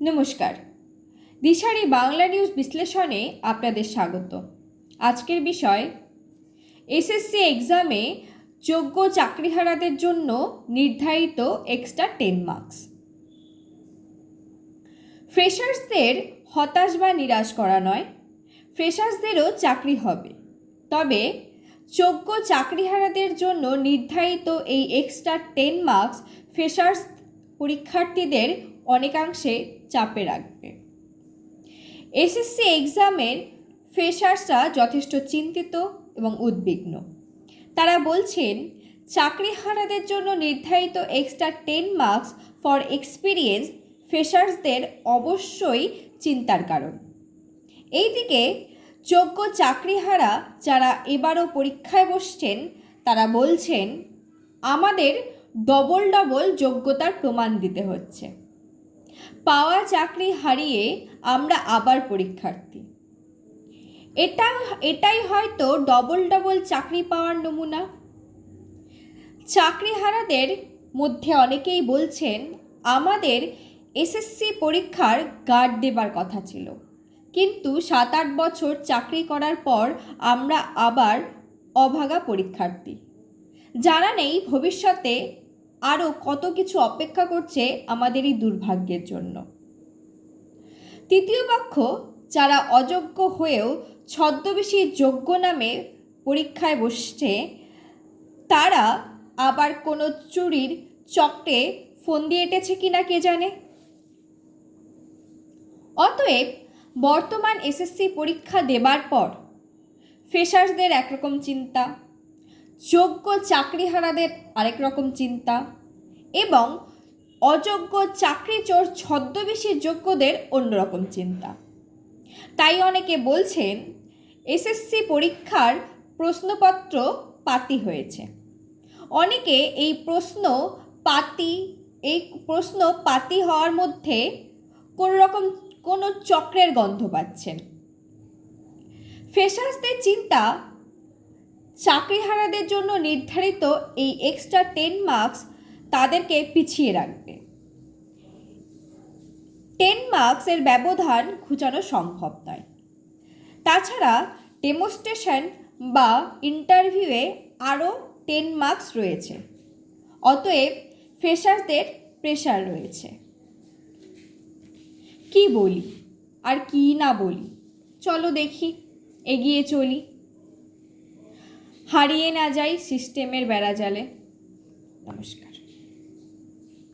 নমস্কার। দিশারি বাংলা নিউজ বিশ্লেষণে আপনাদের স্বাগত। আজকের বিষয়, এসএসসি এক্সামে যোগ্য চাকরিহারাদের জন্য নির্ধারিত এক্সট্রা টেন মার্কস। ফ্রেশার্সদের হতাশ বা নিরাশ করা নয়, ফ্রেশার্সদেরও চাকরি হবে। তবে যোগ্য চাকরিহারাদের জন্য নির্ধারিত এই এক্সট্রা টেন মার্কস ফ্রেশার্স পরীক্ষার্থীদের অনেকাংশে চাপে রাখবে। এসএসসি এক্সামের ফ্রেশার্সরা যথেষ্ট চিন্তিত এবং উদ্বিগ্ন। তারা বলছেন চাকরিহারাদের জন্য নির্ধারিত extra ten marks for experience ফ্রেশার্সদের অবশ্যই চিন্তার কারণ। এইদিকে যোগ্য চাকরিহারা যারা এবারও পরীক্ষায় বসছেন, তারা বলছেন, আমাদের ডবল ডবল যোগ্যতার প্রমাণ দিতে হচ্ছে। পাওয়া চাকরি হারিয়ে আমরা আবার পরীক্ষার্থী। এটা, এটাই হয়তো ডবল ডবল চাকরি পাওয়ার নমুনা। চাকরিহারাদের মধ্যে অনেকেই বলছেন, আমাদের এসএসসি পরীক্ষার গার্ড দেবার কথা ছিল। কিন্তু সাত আট বছর চাকরি করার পর আমরা আবার অভাগা পরীক্ষার্থী। জানা নেই ভবিষ্যতে আরও কত কিছু অপেক্ষা করছে আমাদের এই দুর্ভাগ্যের জন্য। তৃতীয় পক্ষ, যারা অযোগ্য হয়েও ছদ্মবেশী যোগ্য নামে পরীক্ষায় বসছে, তারা আবার কোনো চুরির চক্রে ফোন দিয়ে এঁটেছে কিনা কে জানে? অতএব বর্তমান এসএসসি পরীক্ষা দেবার পর ফ্রেশার্সদের একরকম চিন্তা। যোগ্য চাকরিহারাদের আরেক রকম চিন্তা এবং অযোগ্য চাকরি চোর ছদ্মবেশী যোগ্যদের অন্যরকম চিন্তা। তাই অনেকে বলছেন, এসএসসি পরীক্ষার প্রশ্নপত্র পাতি হয়েছে। অনেকে এই প্রশ্ন পাতি, এই প্রশ্ন পাতি হওয়ার মধ্যে কোনো রকম, কোনো চক্রের গন্ধ পাচ্ছেন। ফ্রেশার্সদের চিন্তা চাকরিহারাদের জন্য নির্ধারিত এই এক্সট্রা টেন মার্কস তাদেরকে পিছিয়ে রাখবে। টেন মার্কসের ব্যবধান ঘুচানো সম্ভব নয়। তাছাড়া ডেমোস্ট্রেশন বা ইন্টারভিউয়ে আরও টেন মার্কস রয়েছে। অতএব ফ্রেশার্সদের প্রেশার রয়েছে। কি বলি আর কি না বলি? চলো দেখি, এগিয়ে চলি। হারিয়ে না যাই সিস্টেমের বেড়াজালে। নমস্কার।